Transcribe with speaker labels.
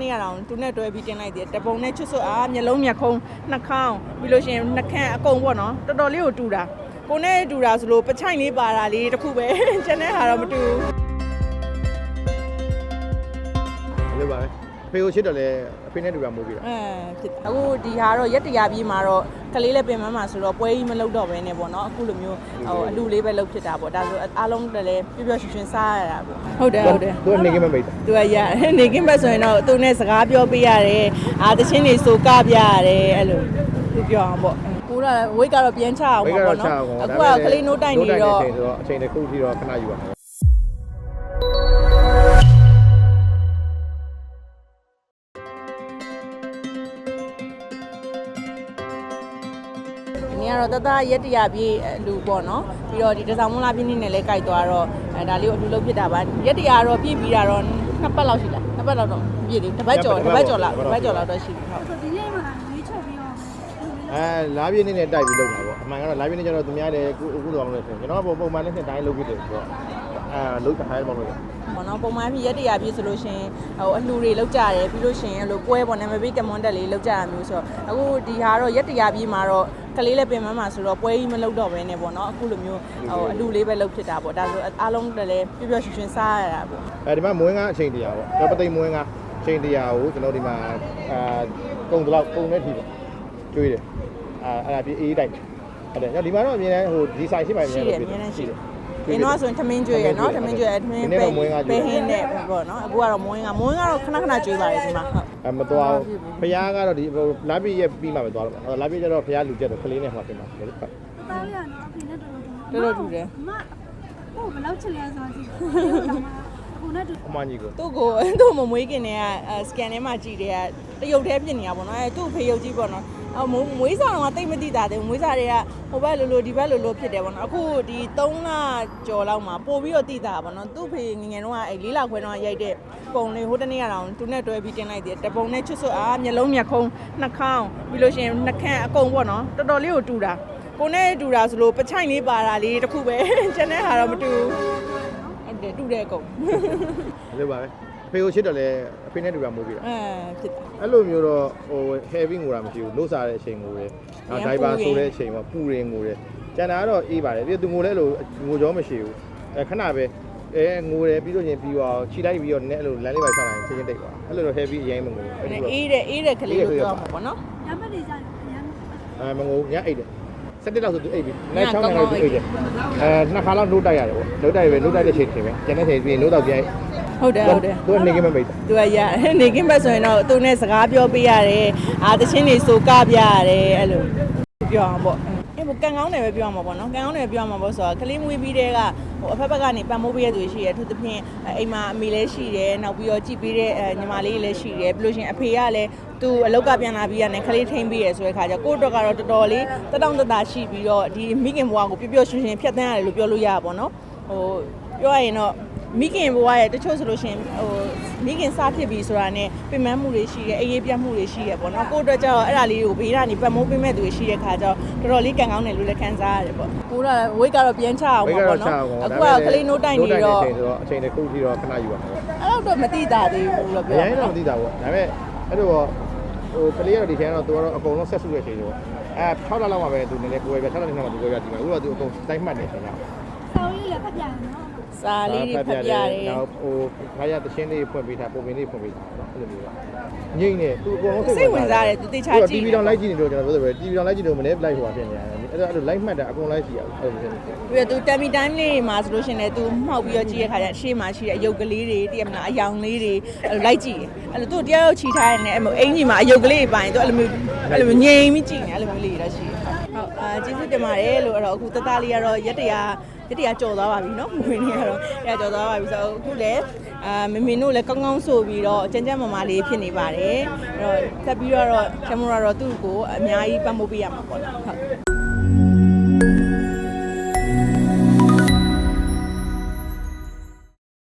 Speaker 1: နေ့ကတော့သူနဲ့တွဲပြီးတင်လိုက်တယ်တပုံနဲ့ချွတ်ဆွတ်အားမျက်လုံးမျက်ခုံးနှာခေါင်းပြီးလို့ရှိရင်နှာခမ်းအကုန်ပေါ့နော်တော်တော်လေးကိုတူတာကိုနဲ့တူတာဆိုလို့ပချိုင်လေးပါတာလေးတစ်ခုပဲကျန်တဲ့ဟာတော့မတူဘူး
Speaker 2: ဖေကိုချစ်တော့လဲအဖေနဲ့တူတာမိုးပြီးတာ
Speaker 1: အဲဖြစ်တယ်အခုဒီဟာတော့ရက်တရာပြီးမှာတော့ကလေးလည်းပင်မမှာဆိုတော့ပွဲကြီးမလုပ်တော့ဘဲနဲ့ပေါ့နော်အခုလိုမျိုးဟိုအလူလေးပဲလုပ်ဖြစ်တာပေါ့ဒါဆိုအားလုံးတလည်းပျော်ပျော်ရွှင်ရွှင်စားရတာပေါ့ဟုတ်တယ်ဟုတ်တယ်
Speaker 2: သူကနေကင်းမမိတ်တာ
Speaker 1: သူကရတယ်နေကင်းဘက်ဆိုရင်တော့သူနဲ့စကားပြောပေးရတယ်အာတချင်းတွေဆိုကပြရတယ်အဲ့လိုသူပြောအောင်ပေါ့ကိုကဝိတ်ကတော့ပြန်ချအောင်ပေါ့နော်အခုကကလေးနိုးတိုင်နေတော့
Speaker 2: အချိန်ဆိုတော့အချိန်တစ်ခုထိတော့ခဏယူရမှာ
Speaker 1: ဒီနေ့ကတော့တသားရက်တရာပြည့်အလူပေါ့နော်ပြီးတော့ဒီတစားမွန်လာပြည့်နေ့နဲ့လည်းကြိုက်သွားတော့အဲဒါလေးကိုအလူလုပ်ဖြစ်တာပါရက်တရာတော့ပြည့်ပြီးတာတော့နှစ်ပတ်လောက်ရှိလားနှစ်ပတ်လောက်တော့ပြည့်တယ်တစ်ပတ်ကျော်တစ်ပတ်ကျော်လောက်တစ်ပတ်ကျော်လောက်တော့ရှိပြီဟုတ်
Speaker 3: ဆိုဒီနေ့မှာရွေးချယ်ပြီးတော့
Speaker 2: အဲလာပြည့်နေ့နဲ့တိုက်ပြီးလုပ်တာပေါ့အမှန်ကတော့လာပြည့်နေ့ကျတော့သူများတယ်အခုအခုတော့မလို့ဆိုကျွန်တော်ကပုံမှန်နဲ့နှစ်တိုင်းလုပ်ပြီးတယ်ဆိုတော့အဲလုပ်တာဟဲ့ပေါ့လို့
Speaker 1: ပေါ့နော်ပုံမှန်ပြီးရက်တရာပြည့်ဆိုလို့ရှရင်ဟိုအလှူတွေလောက်ကြတယ်ပြီးလို့ရှရင်အဲ့လိုပွဲပေါ့နာမည်ပေးကမွန်တက်လေးလောက်ကြတာမျိုးဆိုတော့အခုဒီဟာတော့ရက်တရာပြည့်မှာတော့ ကလေးလည်းပင်မမှာဆိုတော့ပွဲကြီးမလောက်တော့ဘဲနဲ့ပေါ့နော်အခုလိုမျိုးဟိုအလှူလေးပဲလောက်ဖြစ်တာပေါ့ဒါဆိုအားလုံးတလည်းပျော်ပျော်ရွှင်ရွှင်စားရတာပေါ့
Speaker 2: အဲဒီမှာမွေးငါအချိန်တရားပေါ့တော့ပသိမ်မွေးငါအချိန်တရားကိုကျွန်တော်ဒီမှာအာကုံတော့ကုံနေထီပေါ့ကျွေးတယ်အာအဲ့ဒါပြီးအေးတိုက်ဟုတ်တယ်ဒီမှာတော့အမြင်တမ်းဟိုဒီဆိုင်ရှိပါ
Speaker 1: ရှိ
Speaker 2: မြင်
Speaker 1: တယ်
Speaker 2: လို့
Speaker 1: အများနဲ့ရှိတယ် ဒီတော့ဆိုရင်ထမင်းကျွေးရနော်ထမင်းကျွေးရထမင်းပဲပဲဟင်းနဲ့ပေါ့နော်အခုကတော့မွေးကမွေးကတော့ခဏခဏကျွေးပါတယ်ဒီမှာဟုတ်
Speaker 2: အမတော်ဖះကတော့ဒီဟိုလာပြည့်ရဲ့ပြီးမှပဲသွားတော့မှာလာပြည့်ကျတော့ဖះလူကျက်တော့ကလေးနဲ့မှပြင်မှာဟုတ်
Speaker 3: တားရနော်အဖေနဲ့တော်တော်
Speaker 1: တော်တော်တူတယ်
Speaker 3: မဟိုဘယ်လောက်ချစ်လဲဆိုတော့ဒီ အခုနဲ့တူ
Speaker 2: အမကြီးကို
Speaker 1: သူ့ကိုသူ့မမွေးခင်တည်းကစကန်ထဲမှာကြည့်တယ်ကတရုတ်သေးဖြစ်နေတာပေါ့နော်အဲသူ့ဖေရုပ်ကြီးပေါ့နော်အမမွေးစားတော့တိတ်မသိတာတဲ့မွေးစားတွေကဟိုဘက်လိုလိုဒီဘက်လိုလိုဖြစ်တယ်ပေါ့နော်အခုဒီ3လကျော်လောက်မှာပို့ပြီးတော့သိတာပေါ့နော်သူ့ဖေငငယ်တော့အဲ၄လခွဲတော့ရိုက်တဲ့ပုံလေးဟိုတနေ့ကတော့သူနဲ့တွဲပြီးတင်လိုက်တယ်တပုံနဲ့ချွတ်ဆွတ်အားမျက်လုံးမျက်ခုံးနှာခေါင်းပြီးလို့ရှိရင်နှာခမ်းအကုန်ပေါ့နော်တော်တော်လေးကိုတူတာကိုနဲ့တူတာဆိုလို့ပချိုင်လေးပါတာလေးတစ်ခုပဲကျန်တဲ့ဟာတော့မတူဘူးဟု တ်တယ်တူတယ်အကုန်
Speaker 2: လို့ပါပဲအဖေကိုချစ်တော့လဲအဖေနဲ့တူတာမိုးပြီးတာ
Speaker 1: အဲဖြစ်တယ်
Speaker 2: အဲ့လိုမျိုးတော့ဟို heavy ငိုတာမရှိဘူးလို့စားတဲ့အချိန်ငိုတယ်နောက် driver ဆိုတဲ့အချိန်မှာပူရင်ငိုတယ်ကျန်တာကတော့အေးပါတယ်ပြီးသူငိုလဲလို့ငိုကြောမရှိဘူးအဲခဏပဲအဲငိုတယ်ပြီးလို့ချင်းပြီးတော့ခြိလိုက်ပြီးတော့နည်းအဲ့လိုလမ်းလေးပါဆောင်းလိုက်ချင်းချင်းတိတ်သွားအဲ့လိုတော့ heavy အရင်မငိုဘူးအဲ့လိုတော့
Speaker 1: အေးတယ်အေးတယ်ကလေးလို့ပြောမှာပေါ့နော်
Speaker 3: ရမနေကြတယ်ရမ်း
Speaker 2: အဲမငိုညအိတ်တယ် စက်တက်လောက်ဆိုသူအိတ်ပြီနိုင်6နိုင်လောက်သူအိတ်တယ်အဲနှစ်ခါလောက်နှုတ်တိုက်ရတယ်ပေါ့နှုတ်တိုက်ပဲနှုတ်တိုက်တဲ့ချိန်ချိန်ပဲကျန်တဲ့ချိန်ပြီးနှုတ်တော့ပြန်
Speaker 1: ဟုတ်တယ်ဟုတ်တယ်
Speaker 2: သူကနေကင်းမမိတ်တာ
Speaker 1: သူကရတယ်နေကင်းဘက်ဆိုရင်တော့သူနဲ့စကားပြောပေးရတယ်အာတချင်းတွေဆိုကပြရတယ်အဲ့လိုပြောအောင်ပေါ့ အဲ့ဘကန်ကောင်းတယ်ပဲပြောမှာပေါ့နော်ကန်ကောင်းတယ်ပဲပြောမှာပေါ့ဆိုတော့ကလေးမွေးပြီးတဲ့ကဟိုအဖက်ဘက်ကနေပံမိုးပေးရသူရှိတယ်သူသဖြင့်အိမ်မှာအမေလည်းရှိတယ်နောက်ပြီးတော့ကြည်ပေးတဲ့ညီမလေးလည်းရှိတယ်ပြီးလို့ရှိရင်အဖေကလည်းသူအလောက်ကပြန်လာပြီးရတယ်ခလေးထိမ့်ပြီးရဆိုတဲ့ခါကျကိုယ့်တော့ကတော့တော်တော်လေးတတောင့်တတာရှိပြီးတော့ဒီမိခင်ဘွားကိုပျော်ပျော်ရွှင်ရွှင်ဖြတ်သန်းရတယ်လို့ပြောလို့ရပါပေါ့နော်ဟိုပြောရရင်တော့ မိခင်ဘဝရဲ့တချို့ဆိုလို့ရှိရင်ဟိုမိခင်စားဖြစ်ပြီဆိုတာနဲ့ပြင်ပန်းမှုတွေရှိတယ်အေးအေးပြတ်မှုတွေရှိတယ်ပေါ့နော်ကိုယ့်အတွက်ကျတော့အဲ့ဒါလေးကိုဘေးကနေပတ်မိုးပေးမဲ့သူတွေရှိတဲ့ခါကျတော့တော်တော်လေးကံကောင်းတယ်လို့လည်းခံစားရတယ်ပေါ့ကိုကဝိတ်ကတော့ပြန်ချအောင်
Speaker 2: ဝိတ်
Speaker 1: ပေါ့
Speaker 2: ကတော့
Speaker 1: နော်
Speaker 2: ချအောင်
Speaker 1: အခုကကလေးနိုးတိုင်နေတော့
Speaker 2: ချိန်ဆိုတော့အချိန်တစ်ခုထိတော့ခဏယူရမှာပေါ့
Speaker 1: အဲ့တော့တော့မတိတာသေးဘူးလို့။ပြော
Speaker 2: အရင်တော့မသိတာပေါ့။ဒါပေမဲ့အဲ့လိုတော့ဟိုကလေးကတော့ဒီထဲကတော့သူကတော့အကုန်လုံးဆက်စုတဲ့အချိန်ဆိုတော့အဲ6လလောက်မှပဲသူနည်းနည်းကိုယ်ပဲ6လနေမှသူကိုယ်ပဲဒီမှာအခုတော့သူအကုန်တိုင်းမှတ်နေချိန်က
Speaker 3: ဆောင်းလေးလည်း ဖတ်ပြရနော်
Speaker 1: စာလေးတွေဖတ်ပြရတယ်
Speaker 2: နောက်ဟိုခါရတချင်းလေးဖွင့်ပေးတာပုံပင်လေးဖွင့်ပေးတာအဲ့လိုမျိုးပါ။ငိမ့်နေသူအကုန်လုံး
Speaker 1: စိတ်ဝင်စားတယ်သူတေချာကြည့်
Speaker 2: TV တောင်လိုက်ကြည့်နေတော့ကျွန်တော်ပြောတယ်ပဲ TV တောင်လိုက်ကြည့်လို့မနေ့ live ဟိုပါဖြစ်နေရတယ်။အဲ့တော့အဲ့လို live မှတ်တာအကုန်လိုက်ကြည့်ရအောင်အဲ့လိုဖြစ်နေတယ်
Speaker 1: ပြီးတော့သူတမ်မီတိုင်းလေးတွေမှာဆိုလို့ရှိရင်လည်းသူမှောက်ပြီးတော့ကြည့်ရခါကျရှေ့မှာရှိတဲ့အယုတ်ကလေးတွေတည်ရမလားအယောင်လေးတွေအဲ့လိုလိုက်ကြည့်အဲ့လိုသူတရားရောက်ချီထားရတဲ့အဲ့လိုအင်ကြီးမှာအယုတ်ကလေးတွေပိုင်းသူအဲ့လိုမျိုးအဲ့လိုမျိုးငြိမ်ပြီးကြည့်နေအဲ့လိုမျိုးလေးတွေတော့ရှိတယ်ဟုတ်အာကျေးဇူးတင်ပါတယ်လို့အဲ့တော့အခုတသားလေးကတော့ရက်တရာ ရက်တရာကြော်သွားပါပြီเนาะဝင်နေရတော့ရက်ကြော်သွားပါပြီဆိုတော့အခုလည်းအာမမင်းတို့လည်းကောင်းကောင်းဆိုပြီးတော့ကြမ်းကြမ်းမာမာလေးဖြစ်နေပါတယ်အဲ့တော့ဆက်ပြီးတော့ကင်မရာတော့သူ့ကိုအများကြီးပတ်မိုးပေးရမှာပေါ့နော်ဟုတ်